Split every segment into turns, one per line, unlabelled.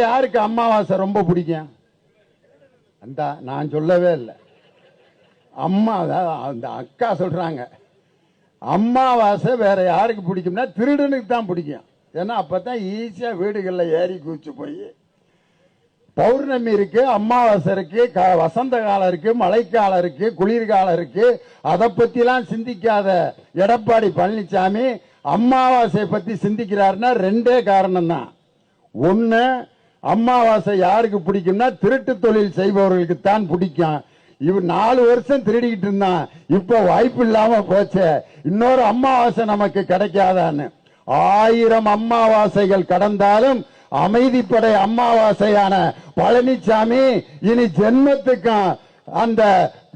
யாருக்கு அமாவாசை ரொம்ப பிடிக்கும்? அந்த நான் சொல்லவே இல்லை. அம்மா அந்த அக்கா சொல்றாங்க. அம்மாவாசை வேற யாருக்கு பிடிக்கும்னா திருடனுக்கு தான் பிடிக்கும். ஏன்னா அப்பதான் ஈஸியா வீடுகளில் ஏறி குதிச்சு போய் பௌர்ணமி இருக்கு அமாவாசை இருக்கு க- வசந்த காலம் இருக்கு மழைக்காலம் இருக்கு குளிர்காலம் இருக்கு. அதை பத்திலாம் சிந்திக்காத எடப்பாடி பழனிசாமி அமாவாசையை பத்தி சிந்திக்கிறாருன்னா ரெண்டே காரணம் தான் ஒன்று அமாவாசை யாருக்கு பிடிக்கும்னா திருட்டு தொழில் செய்பவர்களுக்கு தான் பிடிக்கும். இவன் நாலு வருஷம் திருடிக்கிட்டு இருந்தான். இப்ப வாய்ப்பு இல்லாம போச்சே. இன்னொரு அமாவாசை நமக்கு கிடைக்காதான்னு. ஆயிரம் அமாவாசைகள் கடந்தாலும் அமைதிப்படை அமாவாசையான பழனிசாமி இனி ஜென்மத்துக்கும் அந்த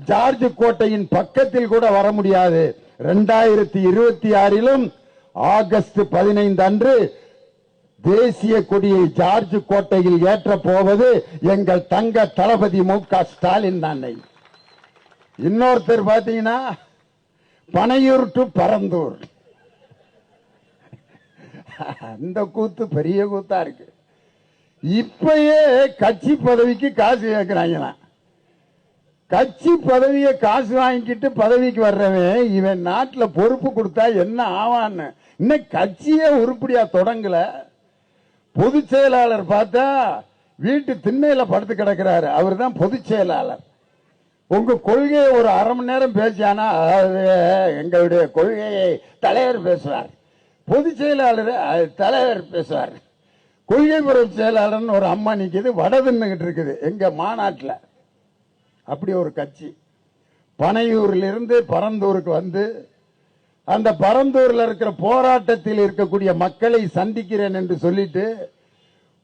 ஜார்ஜ் கோட்டையின் பக்கத்தில் கூட வர முடியாது. ரெண்டாயிரத்தி இருபத்தி ஆறிலும் ஆகஸ்ட் பதினைந்து அன்று தேசிய கொடியை ஜார்ஜ் கோட்டையில் ஏற்ற போவது எங்கள் தங்க தளபதி மு க ஸ்டாலின் தானே. இன்னொருத்தர் பார்த்தீங்கன்னா பனையூர் டு பரந்தூர். அந்த கூத்து பெரிய கூத்தா இருக்கு. இப்பயே கட்சி பதவிக்கு காசு கேட்கிறாங்களாம் கட்சி பதவியை காசு வாங்கிக்கிட்டு பதவிக்கு வர்றவன் இவன் நாட்டில் பொறுப்பு கொடுத்தா என்ன ஆவான்னு. இன்னும் கட்சியே உருப்படியா தொடங்கலை. பொதுச் செயலாளர் பார்த்தா வீட்டு திண்ணையில படுத்து கிடக்கிறாரு. அவர் தான் பொதுச் செயலாளர். உங்க கொள்கையை ஒரு அரை மணி நேரம் பேசியானா எங்களுடைய கொள்கையை தலைவர் பேசுவார். பொதுச் செயலாளர் தலைவர் பேசுவார். கொள்கை பொருள் செயலாளர்னு ஒரு அம்மா நிற்கிது வடதுன்னுகிட்டு இருக்குது எங்க மாநாட்டில். அப்படி ஒரு கட்சி. பனையூர்லேருந்து பரந்தூருக்கு வந்து அந்த பரந்தூர்ல இருக்கிற போராட்டத்தில் இருக்கக்கூடிய மக்களை சந்திக்கிறேன் என்று சொல்லிட்டு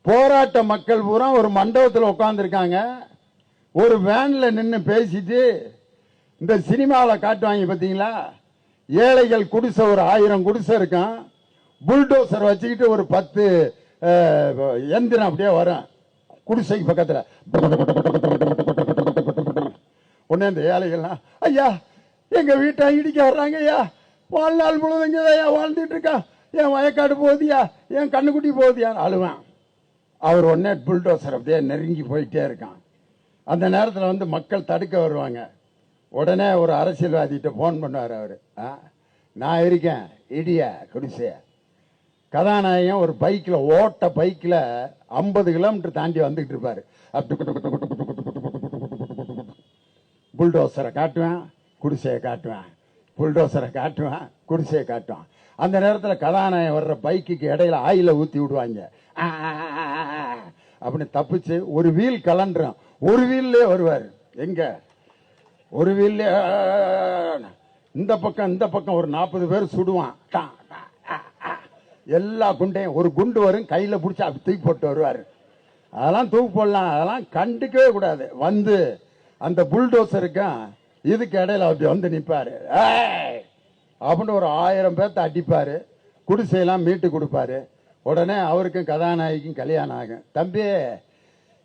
போராட்ட மக்கள் பூரா ஒரு மண்டபத்தில் உட்காந்துருக்காங்க ஒரு வேன்ல நின்று பேசிட்டு இந்த சினிமாவில் காட்டுவாங்க பார்த்தீங்களா ஏழைகள் குடிசை ஒரு ஆயிரம் குடிசை இருக்கும். புல்டோசர் வச்சுக்கிட்டு ஒரு பத்து எந்திரம் அப்படியே வரும். குடிசைக்கு பக்கத்தில். உடனே இந்த ஏழைகள்லாம் ஐயா எங்கள் வீட்டை இடிக்க வர்றாங்க ஐயா. வாழ்நாள் முழுவதும் இங்கே வாழ்ந்துட்டு இருக்கான் என் வயக்காடு போகுதியா என் கண்ணுக்குட்டி போகுதியா அழுவேன் அவர் உடனே புல்டோசர் அப்படியே நெருங்கி போயிட்டே இருக்கான் அந்த நேரத்தில் வந்து மக்கள் தடுக்க வருவாங்க உடனே ஒரு அரசியல்வாதிகிட்ட ஃபோன் பண்ணுவார் அவர் நான் இருக்கேன் இடிய குடிசைய கதாநாயகன் ஒரு பைக்கில் ஓட்ட பைக்கில் ஐம்பது கிலோமீட்டர் தாண்டி வந்துகிட்டு இருப்பாரு புல்டோசரை காட்டுவேன் குடிசையை காட்டுவேன் புல்டோசரை காட்டுவேன் குடிசையை காட்டுவான் அந்த நேரத்தில் கதாநாயகன் வர்ற பைக்குக்கு இடையில ஆயில ஊற்றி விடுவாங்க அப்படின்னு தப்பிச்சு ஒரு வீல் கலண்டுறோம் ஒரு வீல்லே வருவார் எங்க ஒரு வீல்லே இந்த பக்கம் இந்த பக்கம் ஒரு நாற்பது பேர் சுடுவான் எல்லா குண்டையும் ஒரு குண்டு வரும் கையில் பிடிச்சி அப்படி தூக்கி போட்டு வருவார் அதெல்லாம் தூக்கி போடலாம் அதெல்லாம் கண்டுக்கவே கூடாது வந்து அந்த புல்டோசருக்கும் இதுக்கு இடையில அப்படி வந்து நிப்பாரு. அப்படின்னு ஒரு ஆயிரம் பேர்த்த அடிப்பாரு. குடிசையெல்லாம் மீட்டு கொடுப்பாரு. உடனே அவருக்கும் கதாநாயகிக்கும் கல்யாணம் ஆகும். தம்பி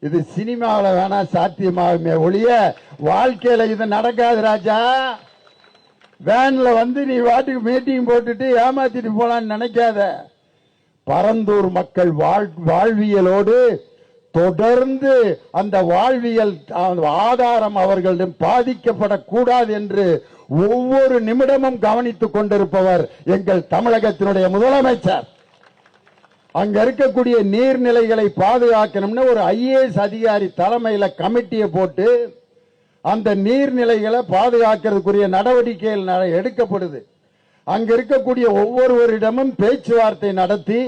இது சினிமாவில் வேணா சாத்தியமாகுமே ஒழிய வாழ்க்கையில் இது நடக்காது ராஜா. வேனில் வந்து நீ வாட்டுக்கு மீட்டிங் போட்டுட்டு ஏமாத்திட்டு போலான்னு நினைக்காத. பரந்தூர் மக்கள் வாழ் வாழ்வியலோடு தொடர்ந்து அந்த வாழ்வியல் அந்த ஆதாரம் அவர்களிடம் பாதிக்கப்படக்கூடாது என்று ஒவ்வொரு நிமிடமும் கவனித்துக் கொண்டிருப்பவர் எங்கள் தமிழகத்தினுடைய முதலமைச்சர். அங்க இருக்கக்கூடிய நீர்நிலைகளை பாதுகாக்கணும்னு ஒரு ஐஏஎஸ் அதிகாரி தலைமையில கமிட்டியை போட்டு அந்த நீர்நிலைகளை பாதுகாக்கிறதுக்குரிய நடவடிக்கைகள் எடுக்கப்படுது. அங்க இருக்கக்கூடிய ஒவ்வொருவரிடமும் பேச்சுவார்த்தை நடத்தி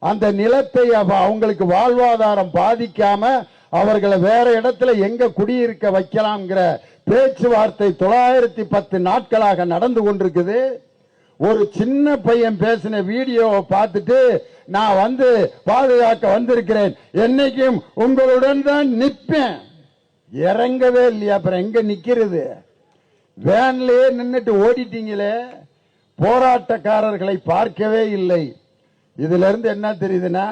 அந்த நிலத்தை அவ- அவங்களுக்கு வாழ்வாதாரம் பாதிக்காம அவர்களை வேற இடத்துல எங்க குடியிருக்க வைக்கலாம்ங்கிற பேச்சுவார்த்தை தொள்ளாயிரத்தி பத்து நாட்களாக நடந்து கொண்டிருக்குது. ஒரு சின்ன பையன் பேசின வீடியோவை பார்த்துட்டு நான் வந்து பாதுகாக்க வந்திருக்கிறேன். என்னைக்கும் உங்களுடன் தான் நிற்பேன். இறங்கவே இல்லையா? அப்புறம் எங்க நிக்கிறது? வேன்லயே நின்றுட்டு ஓடிட்டீங்களே. போராட்டக்காரர்களை பார்க்கவே இல்லை. இதுல இருந்து என்ன தெரியுதுன்னா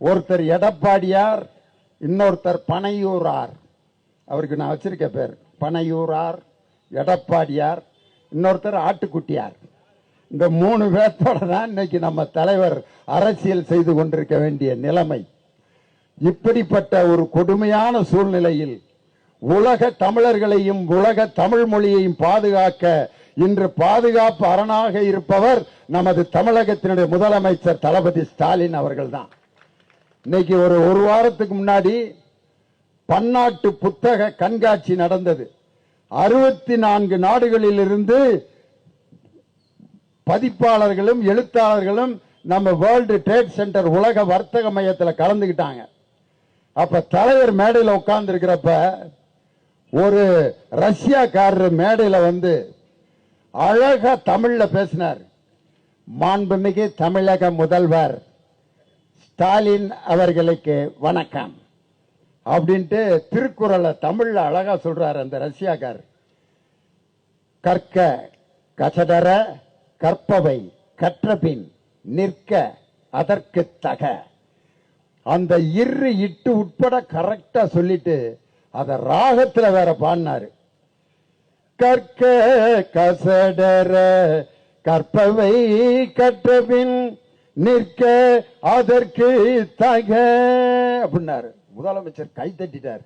ஒருத்தர் எடப்பாடியார் இன்னொருத்தர் பனையூரார். அவருக்கு நான் வச்சிருக்க பேர். பனையூரார் எடப்பாடியார் இன்னொருத்தர் ஆட்டுக்குட்டியார். இந்த மூணு பேர்த்தோட தான் இன்னைக்கு நம்ம தலைவர் அரசியல் செய்து கொண்டிருக்க வேண்டிய நிலைமை. இப்படிப்பட்ட ஒரு கொடுமையான சூழ்நிலையில் உலக தமிழர்களையும் உலக தமிழ் மொழியையும் பாதுகாக்க இன்று பாதுகாப்பு அரணாக இருப்பவர் நமது தமிழகத்தினுடைய முதலமைச்சர் தளபதி ஸ்டாலின் அவர்கள்தான். இன்னைக்கு ஒரு ஒரு வாரத்துக்கு முன்னாடி பன்னாட்டு புத்தக கண்காட்சி நடந்தது. அறுபத்தி நான்கு நாடுகளில் இருந்து பதிப்பாளர்களும் எழுத்தாளர்களும் நம்ம வேர்ல்டு ட்ரேட் சென்டர் உலக வர்த்தக மையத்தில் கலந்துக்கிட்டாங்க அப்ப தலைவர் மேடையில் உட்கார்ந்து இருக்கிறப்ப ஒரு ரஷ்யாக்காரர் மேடையில் வந்து அழகா தமிழ்ல பேசினார். மாண்புமிகு தமிழக முதல்வர் ஸ்டாலின் அவர்களுக்கு வணக்கம். அப்படின்ட்டு திருக்குறளை தமிழ்ல அழகா சொல்றாரு அந்த ரஷ்யாக்கார் கற்க கசடர கற்பவை கற்றபின் நிற்க அதற்கு தக. அந்த இரு இட்டு உட்பட கரெக்டா சொல்லிட்டு அதை ராகத்தில் வேற பாடினாரு. கற்க கசடர கற்பவை கற்றபின் நிற்க அதற்கு தக. அப்படின்னாரு. முதலமைச்சர் கை தட்டிட்டார்.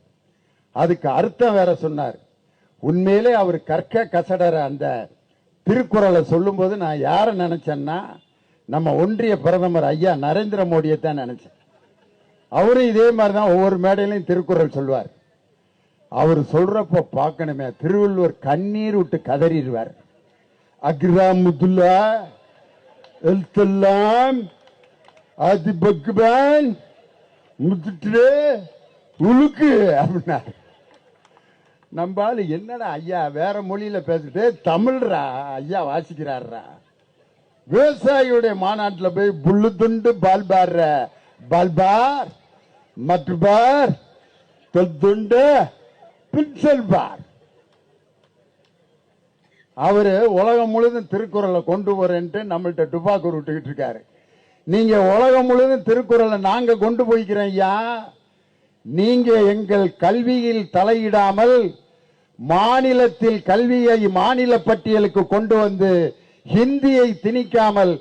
அதுக்கு அர்த்தம் வேற சொன்னார். உண்மையிலே அவர் கற்க கசடர அந்த திருக்குறளை சொல்லும்போது நான் யாரை நினைச்சேன்னா நம்ம ஒன்றிய பிரதமர் ஐயா நரேந்திர மோடியை தான் நினைச்சேன். அவரும் இதே மாதிரி தான் ஒவ்வொரு மேடையிலையும் திருக்குறள் சொல்வார் அவர் சொல்றப்ப பார்க்கணுமே. திருவள்ளுவர் கண்ணீர் விட்டு கதறிடுவார். அக்ரா முதுல்லா எழுத்தெல்லாம் அது பக்குபான் முத்துட்டு உழுக்கு அப்படின்னா நம்ம ஆளு என்னடா ஐயா வேற மொழியில பேசிட்டு தமிழ்ரா ஐயா வாசிக்கிறாரா விவசாயியுடைய மாநாட்டில் போய் புல்லு துண்டு பால்பார் பால்பார் மற்றுபார் தொல் துண்டு பின் செல்வார். அவரு உலகம் முழுதும் திருக்குறளை கொண்டு வரேன்ட்டு நம்மள்ட்ட டுபாக்கூர் விட்டுக்கிட்டு இருக்காரு. நீங்க உலகம் முழுதும் திருக்குறளை நாங்க கொண்டு போய்க்கிறோம் ஐயா. நீங்க எங்கள் கல்வியில் தலையிடாமல் மாநிலத்தில் கல்வியை மாநில பட்டியலுக்கு கொண்டு வந்து ஹிந்தியை திணிக்காமல்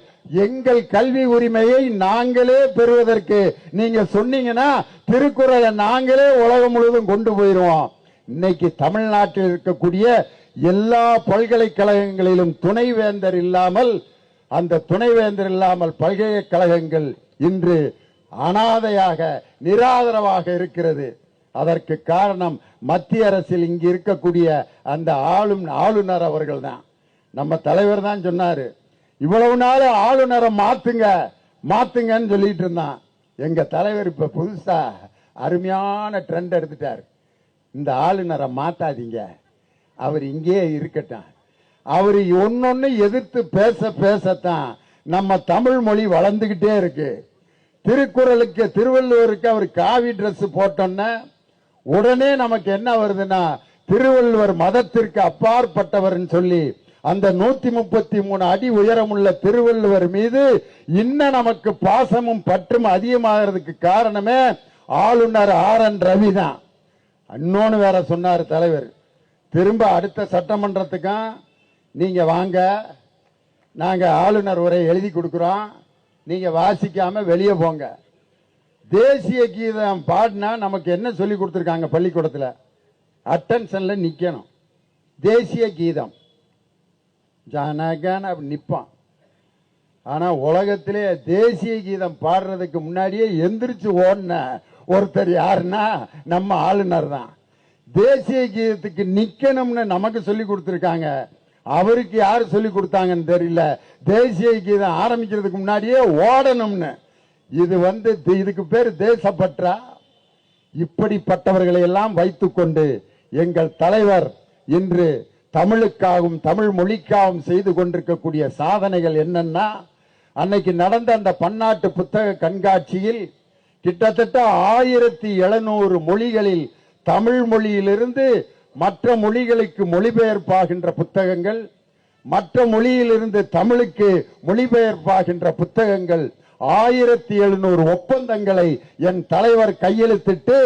எங்கள் கல்வி உரிமையை நாங்களே பெறுவதற்கு நீங்க சொன்னீங்கன்னா திருக்குறளை நாங்களே உலகம் முழுவதும் கொண்டு போயிருவோம். இன்னைக்கு தமிழ்நாட்டில் இருக்கக்கூடிய எல்லா பல்கலைக்கழகங்களிலும் துணைவேந்தர் இல்லாமல் அந்த துணைவேந்தர் இல்லாமல் பல்கலைக்கழகங்கள் இன்று அனாதையாக நிராதரவாக இருக்கிறது. அதற்கு காரணம் மத்திய அரசில் இங்கு இருக்கக்கூடிய அந்த ஆளும் ஆளுநர் அவர்கள் தான். நம்ம தலைவர் தான் சொன்னாரு இவ்வளவு நாள் ஆளுநரை மாத்துங்க மாத்துங்கன்னு சொல்லிட்டு இருந்தான். எங்க தலைவர் இப்ப புதுசா அருமையான ட்ரெண்ட் எடுத்துட்டார். இந்த ஆளுநரை மாத்தாதீங்க. அவர் இங்கேயே இருக்கட்டும். அவர் ஒன்னொன்னு எதிர்த்து பேச பேசத்தான் நம்ம தமிழ் மொழி வளர்ந்துகிட்டே இருக்கு. திருக்குறளுக்கு திருவள்ளுவருக்கு அவர் காவி ட்ரெஸ் போட்டோன்னா உடனே நமக்கு என்ன வருதுன்னா திருவள்ளுவர் மதத்திற்கு அப்பாற்பட்டவர்னு சொல்லி அந்த நூத்தி முப்பத்தி மூணு அடி உயரமுள்ள திருவள்ளுவர் மீது இன்னும் நமக்கு பாசமும் பற்றும் அதிகமாகிறதுக்கு காரணமே ஆளுநர் ஆர் என் ரவி தான். அன்னோன்னு வேற சொன்னார் தலைவர். திரும்ப அடுத்த சட்டமன்றத்துக்கும் நீங்கள் வாங்க. நாங்கள் ஆளுநர் உரை எழுதி கொடுக்குறோம். நீங்கள் வாசிக்காம வெளியே போங்க. தேசிய கீதம் பாடினா நமக்கு என்ன சொல்லி கொடுத்துருக்காங்க பள்ளிக்கூடத்தில்? அட்டென்ஷனில் நிற்கணும் தேசிய கீதம். ஜனகன் அப்படி நிற்பான் ஆனால் உலகத்திலே தேசிய கீதம் பாடுறதுக்கு முன்னாடியே எந்திரிச்சு ஓடின ஒருத்தர் யாருன்னா நம்ம ஆளுநர் தான். தேசிய கீதத்துக்கு நிக்கணும்னு நமக்கு சொல்லி கொடுத்துருக்காங்க. அவருக்கு யார் சொல்லி கொடுத்தாங்கன்னு தெரியல. தேசிய கீதம் ஆரம்பிக்கிறதுக்கு முன்னாடியே ஓடணும்னு. இது வந்து இதுக்கு பேர் தேசப்பற்றா? இப்படிப்பட்டவர்களை எல்லாம் வைத்துக்கொண்டு எங்கள் தலைவர் இன்று தமிழுக்காகவும் தமிழ் மொழிக்காகவும் செய்து கொண்டிருக்கக்கூடிய சாதனைகள் என்னன்னா அன்னைக்கு நடந்த அந்த பன்னாட்டு புத்தக கண்காட்சியில் கிட்டத்தட்ட ஆயிரத்தி எழுநூறு மொழிகளில் தமிழ் மொழியிலிருந்து மற்ற மொழிகளுக்கு மொழிபெயர்ப்பாகின்ற புத்தகங்கள் மற்ற மொழியிலிருந்து தமிழுக்கு மொழிபெயர்ப்பாகின்ற புத்தகங்கள் ஆயிரத்தி எழுநூறு ஒப்பந்தங்களை என் தலைவர் கையெழுத்திட்டு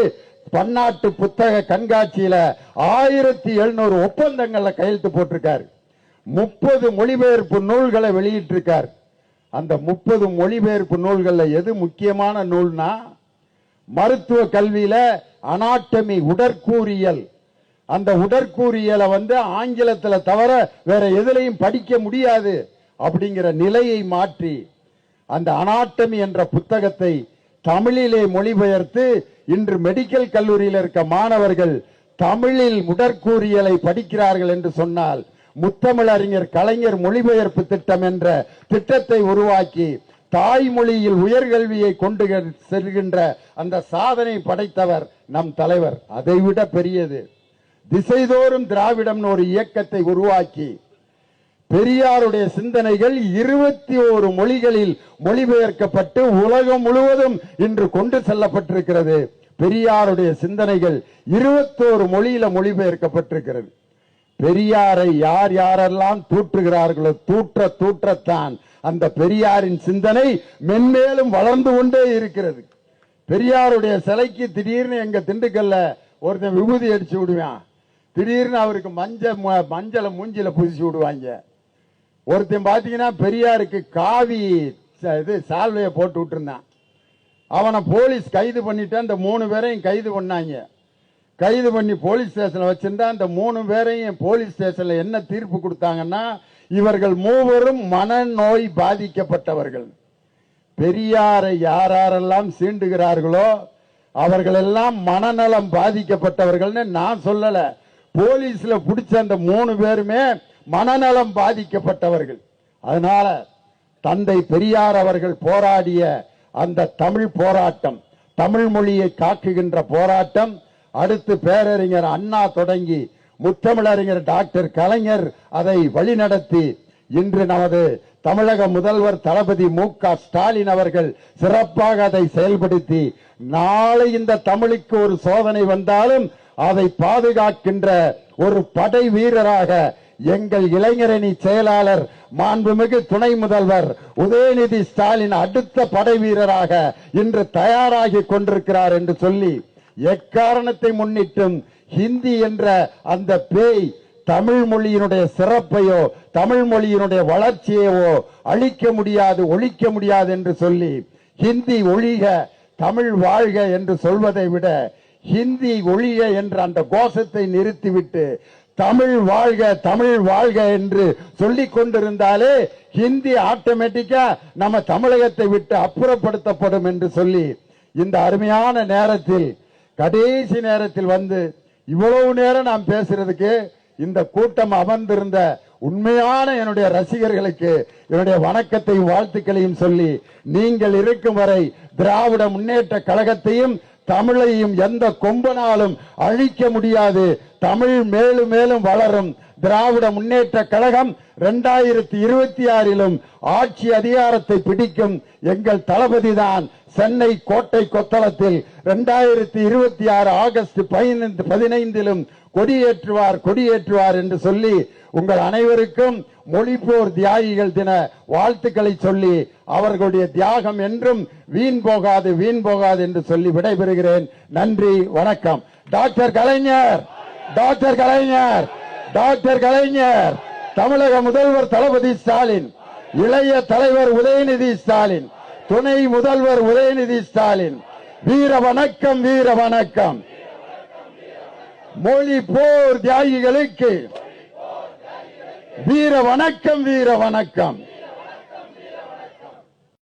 பன்னாட்டு புத்தக கண்காட்சியில ஆயிரத்தி எழுநூறு ஒப்பந்தங்கள்ல கையெழுத்து போட்டிருக்காரு. முப்பது மொழிபெயர்ப்பு நூல்களை வெளியிட்டிருக்கார். அந்த முப்பது மொழிபெயர்ப்பு நூல்களில் எது முக்கியமான நூல்னா மருத்துவ கல்வியில அனாட்டமி உடற்கூறியல். அந்த உடற்கூறியலை வந்து ஆங்கிலத்தில் தவிர வேற எதுலையும் படிக்க முடியாது அப்படிங்கிற நிலையை மாற்றி அந்த அனாட்டமி என்ற புத்தகத்தை தமிழிலே மொழிபெயர்த்து இன்று மெடிக்கல் கல்லூரியில் இருக்க மாணவர்கள் தமிழில் உடற்கூறியலை படிக்கிறார்கள் என்று சொன்னால் முத்தமிழறிஞர் கலைஞர் மொழிபெயர்ப்பு திட்டம் என்ற திட்டத்தை உருவாக்கி தாய்மொழியில் உயர்கல்வியை கொண்டு செல்கின்ற அந்த சாதனை படைத்தவர் நம் தலைவர். அதைவிட பெரியது. திசைதோறும் திராவிடம்னு ஒரு இயக்கத்தை உருவாக்கி பெரியாருடைய சிந்தனைகள் இருபத்தி ஓரு மொழிகளில் மொழிபெயர்க்கப்பட்டு உலகம் முழுவதும் இன்று கொண்டு செல்லப்பட்டிருக்கிறது. பெரியாருடைய சிந்தனைகள் இருபத்தோரு மொழியில மொழிபெயர்க்கப்பட்டிருக்கிறது. பெரியாரை யார் யாரெல்லாம் தூற்றுகிறார்களோ தூற்ற தூற்றத்தான் அந்த பெரியாரின் சிந்தனை மென்மேலும் வளர்ந்து கொண்டே இருக்கிறது. பெரியாருடைய சிலைக்கு திடீர்னு எங்க திண்டுக்கல்ல ஒருத்தன் விபூதி அடிச்சு விடுவான். திடீர்னு அவருக்கு மஞ்ச ம- மஞ்சளை மூஞ்சில புதிச்சு விடுவாங்க. ஒருத்தன் பாத்தீங்கன்னா பெரியாருக்கு காவி ச- இது சால்வையை போட்டு விட்டுருந்தான். அவனை போலீஸ் கைது பண்ணிட்டு அந்த மூணு பேரையும் கைது பண்ணாங்க. கைது பண்ணி போலீஸ் ஸ்டேஷன்ல வச்சிருந்தா அந்த மூணு பேரையும் போலீஸ் ஸ்டேஷன்ல என்ன தீர்ப்பு கொடுத்தாங்கன்னா இவர்கள் மூவரும் மனநோய் பாதிக்கப்பட்டவர்கள். பெரியாரை யாரெல்லாம் சீண்டுகிறார்களோ அவர்களெல்லாம் மனநலம் பாதிக்கப்பட்டவர்கள்னு நான் சொல்லல. போலீஸ்ல பிடிச்ச அந்த மூணு பேருமே மனநலம் பாதிக்கப்பட்டவர்கள். அதனால தந்தை பெரியார் அவர்கள் போராடிய அந்த தமிழ் போராட்டம் தமிழ் மொழியை காக்குகின்ற போராட்டம் அடுத்து பேரறிஞர் அண்ணா தொடங்கி முத்தமிழறிஞர் டாக்டர் கலைஞர் அதை வழிநடத்தி இன்று நமது தமிழக முதல்வர் தளபதி மு ஸ்டாலின் அவர்கள் சிறப்பாக அதை செயல்படுத்தி நாளை இந்த தமிழுக்கு ஒரு சோதனை வந்தாலும் அதை பாதுகாக்கின்ற ஒரு படை வீரராக எங்கள் இளைஞரணி செயலாளர் மாண்புமிகு துணை முதல்வர் உதயநிதி ஸ்டாலின் அடுத்த படை வீரராக இன்று தயாராகி கொண்டிருக்கிறார் என்று சொல்லி எக்காரணத்தை முன்னிட்டும் ஹிந்தி என்ற அந்த பேய் தமிழ் மொழியினுடைய சிறப்பையோ தமிழ் மொழியினுடைய வளர்ச்சியையோ அழிக்க முடியாது ஒழிக்க முடியாது என்று சொல்லி ஹிந்தி ஒழிக தமிழ் வாழ்க என்று சொல்வதை விட ஹிந்தி ஒழிக என்ற அந்த கோஷத்தை நிறுத்திவிட்டு தமிழ் வாழ்க தமிழ் வாழ்க என்று சொல்லிக் கொண்டிருந்தாலே ஹிந்தி ஆட்டோமேட்டிக்கா நம்ம தமிழகத்தை விட்டு அப்புறப்படுத்தப்படும் என்று சொல்லி இந்த அருமையான நேரத்தில் கடைசி நேரத்தில் வந்து இவ்வளவு நேரம் நாம் பேசுறதுக்கு இந்த கூட்டம் அமர்ந்திருந்த உண்மையான என்னுடைய ரசிகர்களுக்கு என்னுடைய வணக்கத்தையும் வாழ்த்துக்களையும் சொல்லி நீங்கள் இருக்கும் வரை திராவிட முன்னேற்ற கழகத்தையும் தமிழையும் எந்த கொம்பனாலும் அழிக்க முடியாது. தமிழ் மேலும் மேலும் வளரும். திராவிட முன்னேற்ற கழகம் இரண்டாயிரத்தி இருபத்தி ஆறிலும் ஆட்சி அதிகாரத்தை பிடிக்கும் எங்கள் தளபதிதான் சென்னை கோட்டை கொத்தளத்தில். இரண்டாயிரத்தி இருபத்தி ஆறு ஆகஸ்ட் பதினைந்து பதினைந்திலும் கொடியேற்றுவார் கொடியேற்றுவார் என்று சொல்லி உங்கள் அனைவருக்கும் மொழிப்போர் தியாகிகள் தின வாழ்த்துக்களை சொல்லி அவர்களுடைய தியாகம் என்றும் வீண் போகாது வீண் போகாது என்று சொல்லி விடைபெறுகிறேன். நன்றி வணக்கம். Doctor Kalaignar doctor Kalaignar doctor Kalaignar தமிழக முதல்வர் தளபதி ஸ்டாலின் இளைய தலைவர் உதயநிதி ஸ்டாலின் துணை முதல்வர் உதயநிதி ஸ்டாலின் வீர வணக்கம் வீர வணக்கம். மொழி போர் தியாகிகளுக்கு வீர வணக்கம் வீர வணக்கம்.